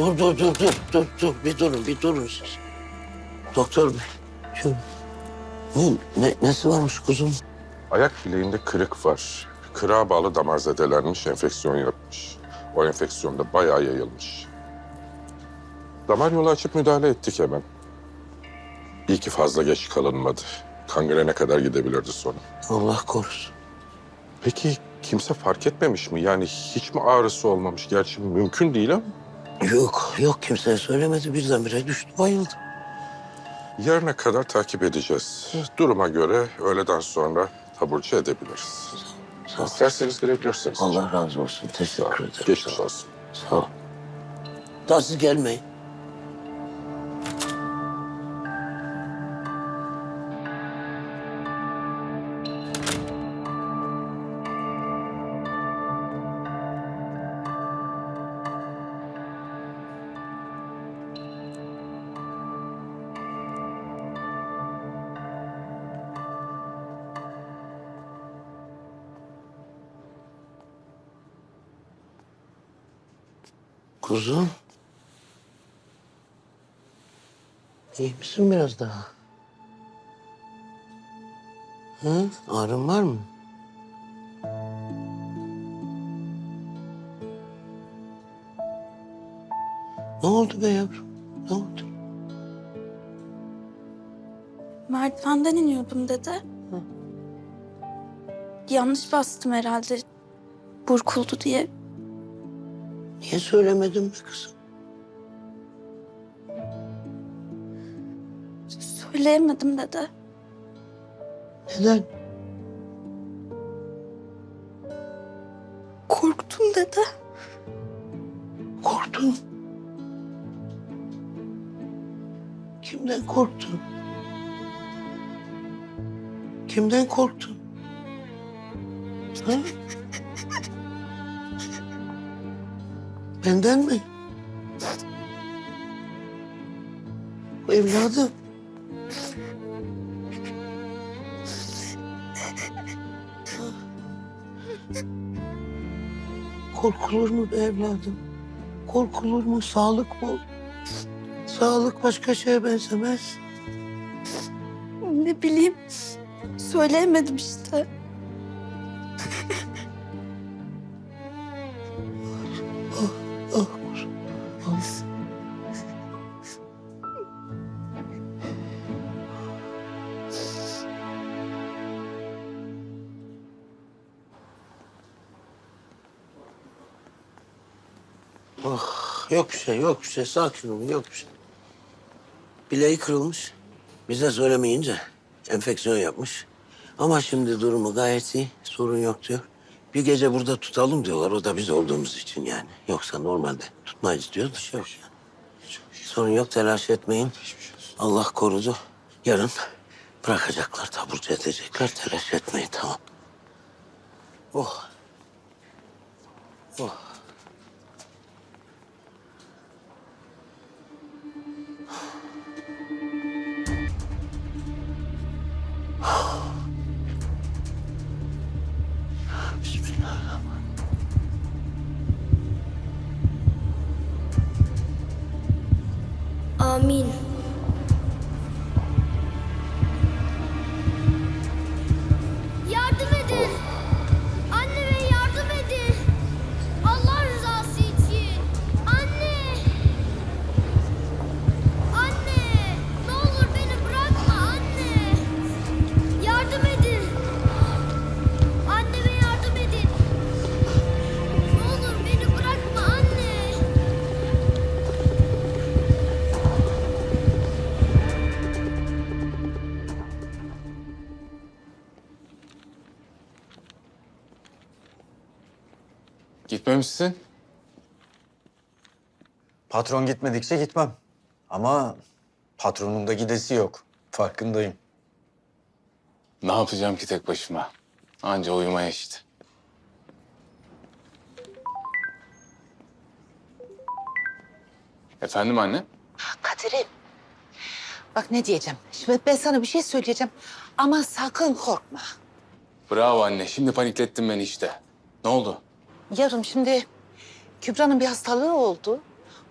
Dur dur dur dur dur dur bir durun bir durun siz. Doktor bey şu bu ne, nesi varmış kuzum? Ayak bileğinde kırık var. Kırığa bağlı damar zedelenmiş, enfeksiyon yapmış. O enfeksiyon da bayağı yayılmış. Damar yolu açıp müdahale ettik hemen. İyi ki fazla geç kalınmadı. Kangrene kadar gidebilirdi sonra. Allah korusun. Peki kimse fark etmemiş mi? Yani hiç mi ağrısı olmamış? Gerçi mümkün değil ama. Yok yok kimseye söylemedi birdenbire düştü bayıldı. Yarına kadar takip edeceğiz. Duruma göre öğleden sonra taburcu edebiliriz. Sağ ol. İsterseniz girebilirsiniz. Allah razı olsun teşekkür ederim. Geçmiş olsun. Sağ ol. Daha siz gelmeyin. Kuzum. İyi misin biraz daha? Hı? Ağrın var mı? Ne oldu be yavrum? Ne oldu? Merdivenden iniyordum dede. Yanlış bastım herhalde. Burkuldu diye. Niye söylemedin be kızım? Söyleyemedim dede. Neden? Korktum dede. Korktun. Kimden korktun? Kimden korktun? Ha? Benden mi? Evladım. Korkulur mu be evladım? Korkulur mu? Sağlık bu. Sağlık başka şeye benzemez. Ne bileyim. Söyleyemedim işte. Oh, yok bir şey, yok bir şey. Sakin olun, yok bir şey. Bileği kırılmış. Bize söylemeyince enfeksiyon yapmış. Ama şimdi durumu gayet iyi, sorun yok diyor. Bir gece burada tutalım diyorlar, o da biz olduğumuz için yani. Yoksa normalde tutmayız diyor, bir şey yok yani. Sorun yok, telaş etmeyin. Allah korudu. Yarın bırakacaklar, taburcu edecekler. Telaş etmeyin, tamam. Oh. Oh. Amin. Gitmemişsin. Patron gitmedikçe gitmem. Ama patronun da gidesi yok. Farkındayım. Ne yapacağım ki tek başıma? Anca uyumaya işte. Efendim anne? Kadir'im. Bak ne diyeceğim. Şimdi ben sana bir şey söyleyeceğim. Ama sakın korkma. Bravo anne. Şimdi paniklettin beni işte. Ne oldu? Yarım şimdi Kübra'nın bir hastalığı oldu.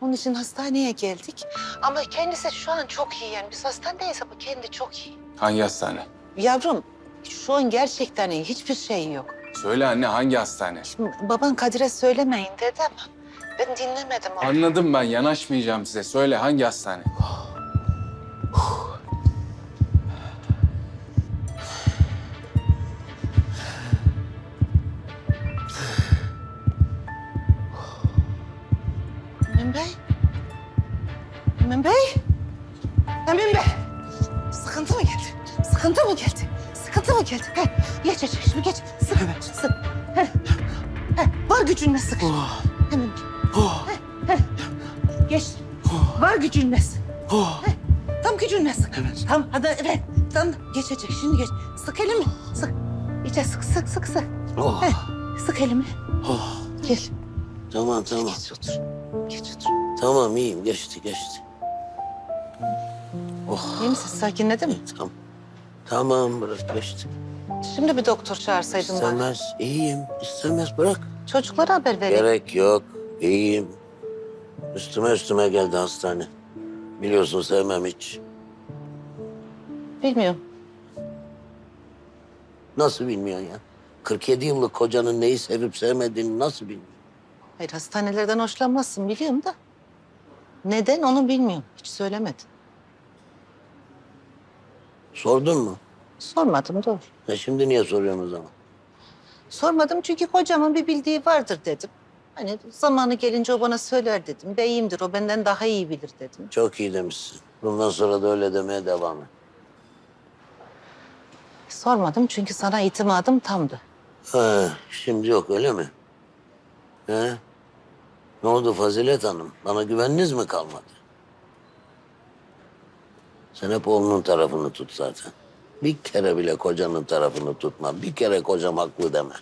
Onun için hastaneye geldik. Ama kendisi şu an çok iyi yani. Biz hastanedeyiz ama kendi çok iyi. Hangi hastane? Yavrum şu an gerçekten iyi. Hiçbir şey yok. Söyle anne hangi hastane? Şimdi baban Kadir'e söylemeyin dedi ama ben dinlemedim onu. Anladım ben yanaşmayacağım size. Söyle hangi hastane? Emin Bey? Emin Bey? Emin Bey! Sıkıntı mı geldi? Sıkıntı mı geldi? Sıkıntı mı geldi? He, geç geç şimdi geç. Sık, sık. He, he, var gücünle sık. Emin Bey. He, he. Geç. Var gücünle sık. He, tam gücünle sık. Evet. Tam, hadi evet. Tam geçecek şimdi geç. Sık elimi. Sık. İyice sık sık sık sık. Oh, He, sık elimi. oh. Gel. Tamam tamam. Geç otur. Geç otur. Tamam iyiyim geçti geçti. Oh İyi misin? Sakinledin mi? tamam. Tamam bırak geçti. Şimdi bir doktor çağırsaydın bana. İstemez iyiyim istemez bırak. Çocuklara haber vereyim. Gerek yok iyiyim. Üstüme üstüme geldi hastane. Biliyorsun sevmem hiç. Bilmiyorum. Nasıl bilmiyorsun ya? 47 yıllık kocanın neyi sevip sevmediğini nasıl bilmiyorsun? Hayır hastanelerden hoşlanmazsın biliyorum da. Neden onu bilmiyorum. Hiç söylemedin. Sordun mu? Sormadım doğru. E şimdi niye soruyorsun o zaman? Sormadım çünkü kocamın bir bildiği vardır dedim. Hani zamanı gelince o bana söyler dedim. Beyimdir o benden daha iyi bilir dedim. Çok iyi demişsin. Bundan sonra da öyle demeye devam et. Sormadım çünkü sana itimadım tamdı. Ha, şimdi yok öyle mi? He? Ne oldu Fazilet Hanım? Bana güveniniz mi kalmadı? Sen hep oğlunun tarafını tut zaten. Bir kere bile kocanın tarafını tutma. Bir kere kocam haklı deme.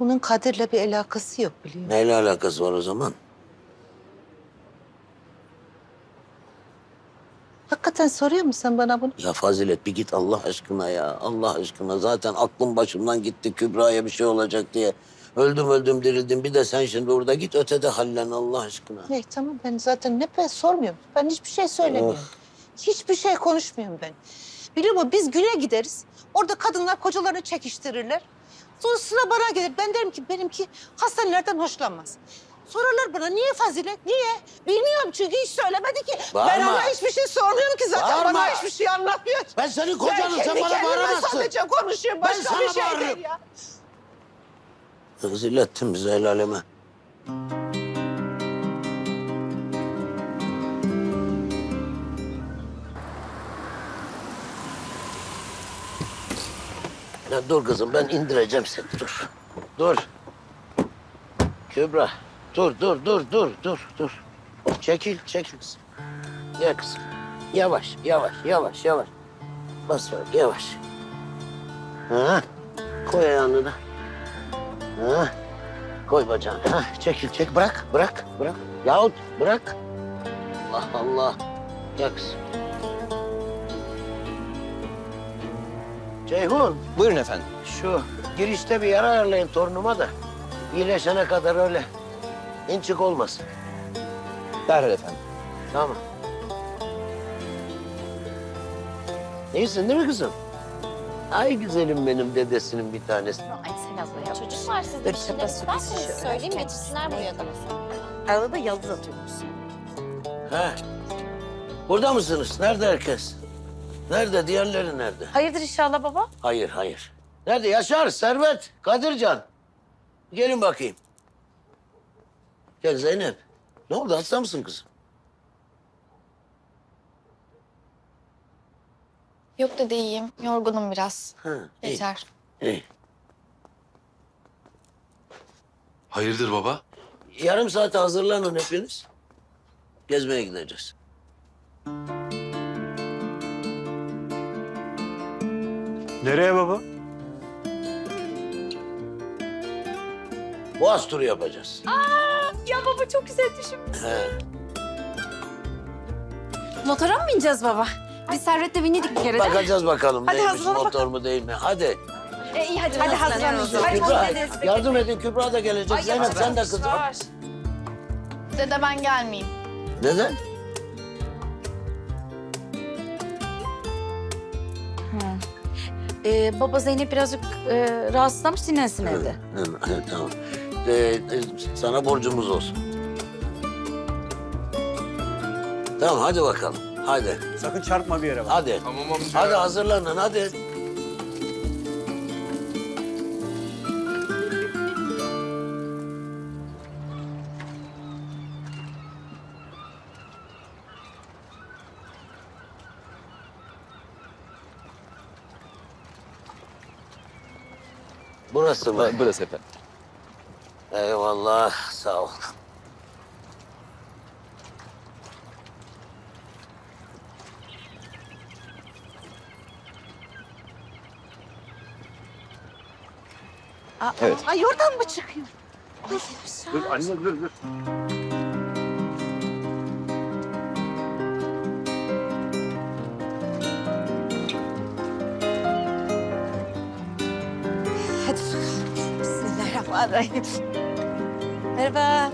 Bunun Kadir'le bir alakası yok biliyorum. Neyle alakası var o zaman? Hakikaten soruyor musun sen bana bunu? Ya Fazilet bir git Allah aşkına ya. Allah aşkına zaten aklım başımdan gitti Kübra'ya bir şey olacak diye. Öldüm öldüm dirildim. Bir de sen şimdi orada git ötede hallen Allah aşkına. Ne tamam ben zaten ne ben sormuyorum. Ben hiçbir şey söylemiyorum. Hiçbir şey konuşmuyorum ben. Biliyor musun biz güne gideriz. Orada kadınlar kocalarını çekiştirirler. Sonra sıra bana gelir. Ben derim ki benimki hastanelerden hoşlanmaz. Sorarlar bana niye fazilet, niye? Bilmiyorum çünkü hiç söylemedi ki. Ben Bağırma. ona hiçbir şey sormuyorum ki zaten. Bağırma. Bana hiçbir şey anlatmıyor. Ben senin kocanım sen bana kendime bağıramazsın. sadece konuşuyorum. Ben Başka sana bir şey bağırırım. değil ya. Rezil ettin bizi el aleme. Ya dur kızım ben indireceğim seni dur. Dur. Kübra dur dur dur dur dur dur. Çekil çekil kızım. Gel kızım. Yavaş yavaş yavaş yavaş. Bas bak yavaş. Ha. Koy ayağını da. Ha. Koy bacağını. Ha. Çekil çek bırak bırak bırak. Yahut bırak. Allah Allah. Kızım. Ceyhun. Buyurun efendim. Şu girişte bir yer ayarlayın torunuma da. İyileşene kadar öyle. İnçik olmasın. Derhal efendim. Tamam. İyisin değil mi kızım? Ay güzelim benim dedesinin bir tanesi. Çocuk var sizde bir şeyler isterseniz söyleyeyim getirsinler buraya da mesela. Arada yıldız atıyormuş. He. Burada mısınız? Nerede herkes? Nerede? Diğerleri nerede? Hayırdır inşallah baba? Hayır, hayır. Nerede? Yaşar, Servet, Kadircan. Gelin bakayım. Gel Zeynep. Ne oldu? Hasta mısın kızım? Yok dede iyiyim. Yorgunum biraz. Ha, iyi, Yeter. iyi. Hayırdır baba? Yarım saate hazırlanın hepiniz. Gezmeye gideceğiz. Nereye baba? Boğaz turu yapacağız. Ya baba çok güzel düşün. He. Motora mı bineceğiz baba? Biz Servet'le bindik bir kere de. Bakacağız bakalım Hadi neymiş hazırlanın motor mu değil mi? Hadi. E, iyi hadi, hadi hazırlanın. Hadi Kübra hadi. yardım edin Kübra da gelecek. Zeynep sen de kızım. Dede ben gelmeyeyim. Neden? Ee, baba Zeynep birazcık e, rahatsızlamış dinlensin evde. Hı, tamam. Ee, e, sana borcumuz olsun. Tamam hadi bakalım. Hadi. Sakın çarpma bir yere bak. Hadi. Tamam amca. Hadi hazırlanın hadi. Burası mı? Burası efendim. Eyvallah sağ ol. Aa, Evet. Ay oradan mı çıkıyor? Dur anne dur dur. Hadi bakalım. Bismillahirrahmanirrahim. Merhaba.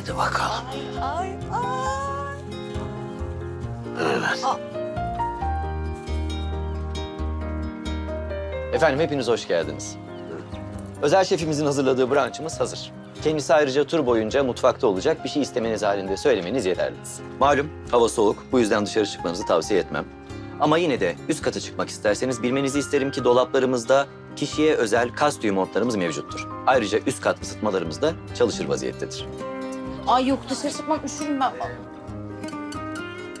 Hadi bakalım. Ay ay. Evet. Efendim hepiniz hoş geldiniz. Özel şefimizin hazırladığı brunchımız hazır. Kendisi ayrıca tur boyunca mutfakta olacak bir şey istemeniz halinde söylemeniz yeterli. Malum hava soğuk, bu yüzden dışarı çıkmanızı tavsiye etmem. Ama yine de üst kata çıkmak isterseniz bilmenizi isterim ki dolaplarımızda kişiye özel kastüyü montlarımız mevcuttur. Ayrıca üst kat ısıtmalarımız da çalışır vaziyettedir. Ay yok dışarı çıkmam üşürüm ben.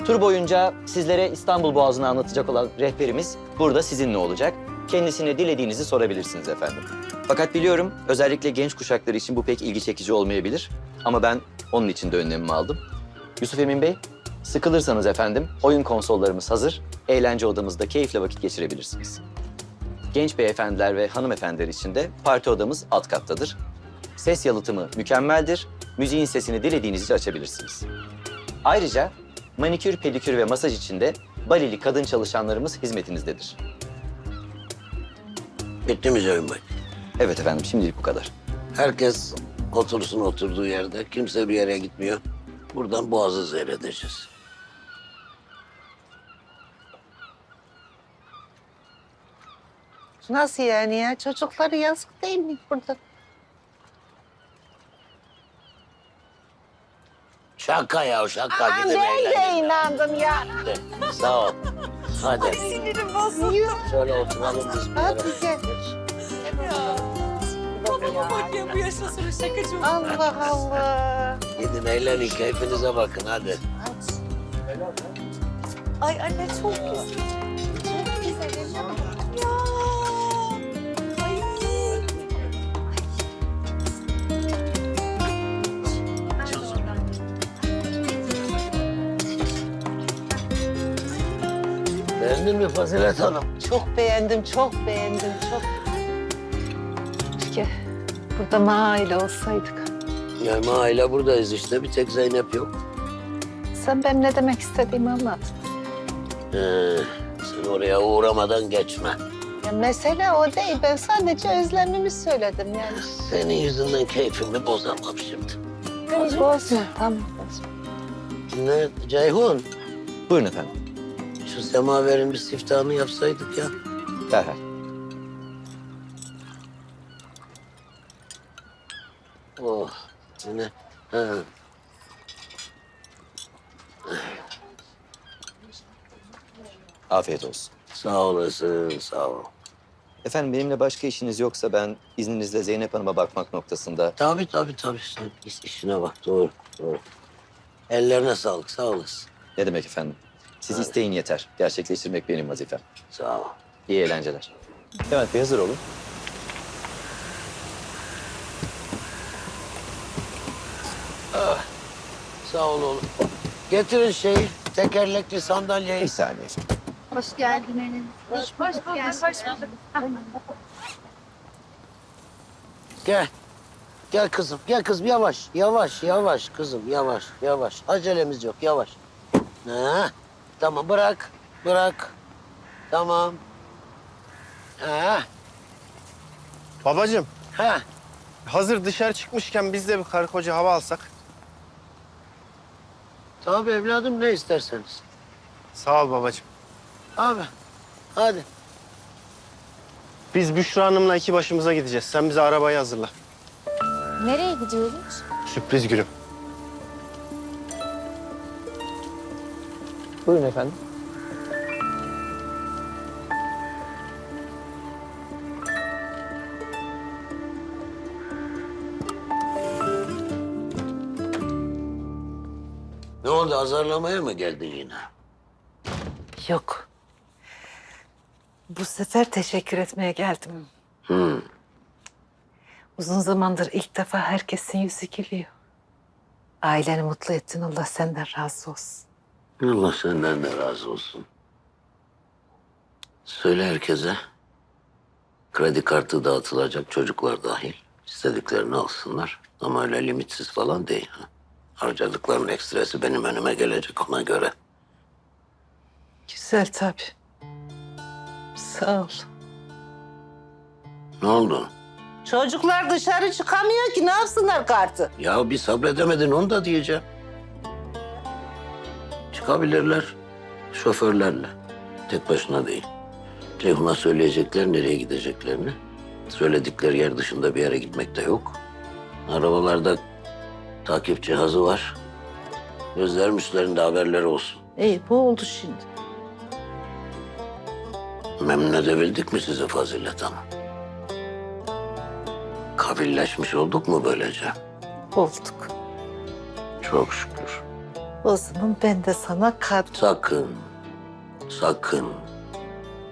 Tur boyunca sizlere İstanbul Boğazı'nı anlatacak olan rehberimiz burada sizinle olacak. Kendisine dilediğinizi sorabilirsiniz efendim. Fakat biliyorum özellikle genç kuşakları için bu pek ilgi çekici olmayabilir. Ama ben onun için de önlemimi aldım. Yusuf Emin Bey, sıkılırsanız efendim oyun konsollarımız hazır. Eğlence odamızda keyifle vakit geçirebilirsiniz. Genç beyefendiler ve hanımefendiler için de parti odamız alt kattadır. Ses yalıtımı mükemmeldir. Müziğin sesini dilediğinizce açabilirsiniz. Ayrıca manikür, pedikür ve masaj için de Balili kadın çalışanlarımız hizmetinizdedir. Bitti mi Cemil Bey? Evet efendim, şimdilik bu kadar. Herkes otursun oturduğu yerde. Kimse bir yere gitmiyor. Buradan boğazı seyredeceğiz. Nasıl yani ya? Çocukları yazık değil mi burada? Şaka ya şaka. Aman Gidin ben de inandım ya. Hadi, Sağ ol. Hadi. Sinirim bozuldu. Şöyle oturalım biz bir yere. Hadi gel. Allah Allah. Gidin eğlenin keyfinize bakın hadi. Ay anne çok güzel. Beğendin mi Fazilet Hanım? Çok beğendim, çok beğendim, çok. Keşke burada mahalle olsaydık. Yani aile buradayız işte. Bir tek Zeynep yok. Sen benim ne demek istediğimi anlat. Ee, sen oraya uğramadan geçme. Ya mesele o değil. Ben sadece özlemimi söyledim yani. Senin yüzünden keyfimi bozamam şimdi. Bozma, tamam. Ne Ceyhun? Buyurun efendim, Şu semaverin bir siftahını yapsaydık ya. derhal. Oh. Ne? Ha. Afiyet olsun. Sağ olasın, sağ ol. Efendim benimle başka işiniz yoksa ben izninizle Zeynep Hanım'a bakmak noktasında... Tabii tabii tabii. Sen iş- işine bak. Doğru, doğru. Ellerine sağlık, sağ olasın. Ne demek efendim? Siz isteyin yeter. Gerçekleştirmek benim vazifem. Sağ ol. İyi eğlenceler. Levent Bey hazır olun. Sağ ol oğlum. Getirin şeyi, tekerlekli sandalyeyi. Bir saniye. Hoş geldiniz. Hoş, hoş, hoş, hoş bulduk. Gel. Gel kızım, gel kızım yavaş, yavaş, yavaş kızım, yavaş, yavaş. Acelemiz yok, yavaş. Ha, tamam bırak, bırak. Tamam. Ha, Babacığım, ha. hazır dışarı çıkmışken biz de bir karı koca hava alsak. Tabii evladım ne isterseniz. Sağ ol babacığım. Abi, hadi. Biz Büşra Hanım'la iki başımıza gideceğiz. Sen bize arabayı hazırla. Nereye gidiyoruz? Sürpriz gülüm. Buyurun efendim. Ne oldu, azarlamaya mı geldin yine? Yok. Bu sefer teşekkür etmeye geldim. Hı. Uzun zamandır ilk defa herkesin yüzü gülüyor. Aileni mutlu ettin. Allah senden razı olsun. Allah senden de razı olsun. Söyle herkese. Kredi kartı dağıtılacak çocuklar dahil. İstediklerini alsınlar. Ama öyle limitsiz falan değil. Ha? Harcadıklarının ekstresi benim önüme gelecek ona göre. Güzel tabii. Sağ ol. Ne oldu? Çocuklar dışarı çıkamıyor ki ne yapsınlar kartı? Ya bir sabredemedin onu da diyeceğim. Çıkabilirler şoförlerle. Tek başına değil. Ceyhun'a söyleyecekler nereye gideceklerini. Söyledikleri yer dışında bir yere gitmek de yok. Arabalarda takip cihazı var. Gözlerim üstlerinde haberleri olsun. İyi bu oldu şimdi. Memnun edebildik mi sizi Fazilet Hanım? Kabilleşmiş olduk mu böylece? Olduk. Çok şükür. O zaman ben de sana kalp... Sakın, sakın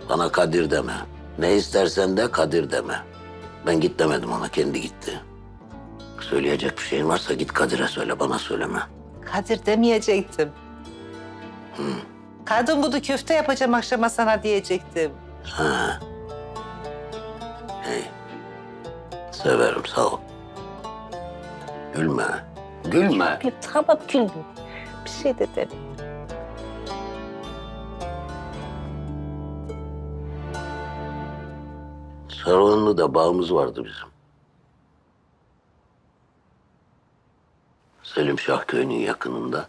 bana Kadir deme. Ne istersen de Kadir deme. Ben git demedim ona, kendi gitti. Söyleyecek bir şeyin varsa git Kadir'e söyle, bana söyleme. Kadir demeyecektim. Kadın budu köfte yapacağım akşama sana diyecektim. Ha. Hey. Severim, sağ ol. Gülme, gülme. Bir tamam güldüm. Bir şey de dedim. Sarıhanlı'da bağımız vardı bizim. Selim Şah yakınında.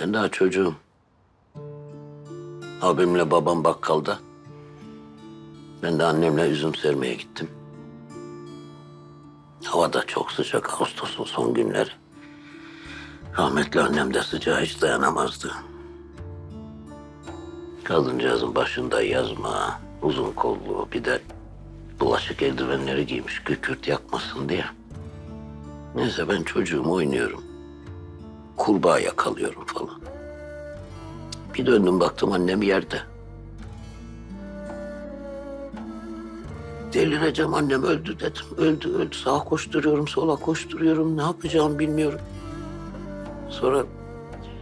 Ben daha çocuğum. Abimle babam bakkalda. Ben de annemle üzüm sermeye gittim. Hava da çok sıcak, Ağustos'un son günleri. Rahmetli annem de sıcağa hiç dayanamazdı. Kadıncağızın başında yazma, uzun kollu bir de bulaşık eldivenleri giymiş kükürt yakmasın diye. Neyse ben çocuğum oynuyorum. Kurbağa yakalıyorum falan. Bir döndüm baktım annem yerde. Delireceğim annem öldü dedim. Öldü öldü. Sağa koşturuyorum sola koşturuyorum. Ne yapacağımı bilmiyorum. Sonra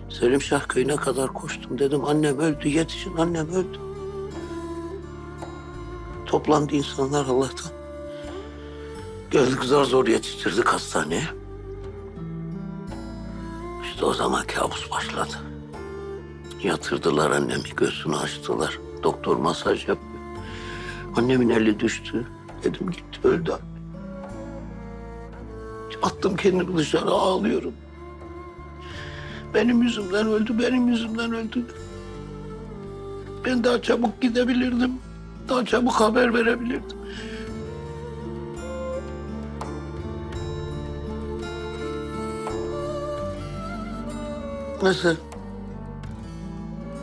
Selim Şah köyüne kadar koştum. Dedim annem öldü yetişin annem öldü. Toplandı insanlar Allah'tan. Geldik zar zor yetiştirdik hastaneye. İşte o zaman kabus başladı. Yatırdılar annemi göğsünü açtılar. Doktor masaj yapıyor. Annemin eli düştü. Dedim gitti öldü. Attım kendimi dışarı ağlıyorum. Benim yüzümden öldü, benim yüzümden öldü. Ben daha çabuk gidebilirdim. Daha çabuk haber verebilirdim. Nasıl?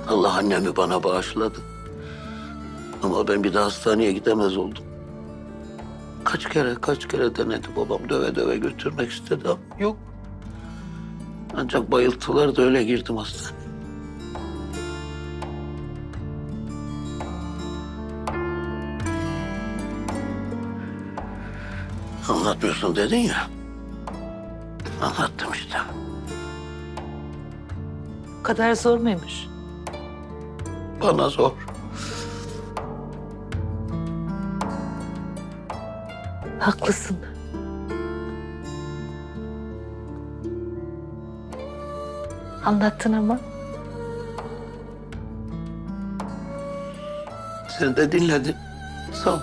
Allah annemi bana bağışladı. Ama ben bir daha hastaneye gidemez oldum. Kaç kere, kaç kere denedi babam döve döve götürmek istedi ama yok. Ancak bayılttılar da öyle girdim hastaneye. Anlatmıyorsun dedin ya. Anlattım işte. Bu kadar zor muymuş? Bana zor. Haklısın. Anlattın ama. Sen de dinledin. Sağ ol.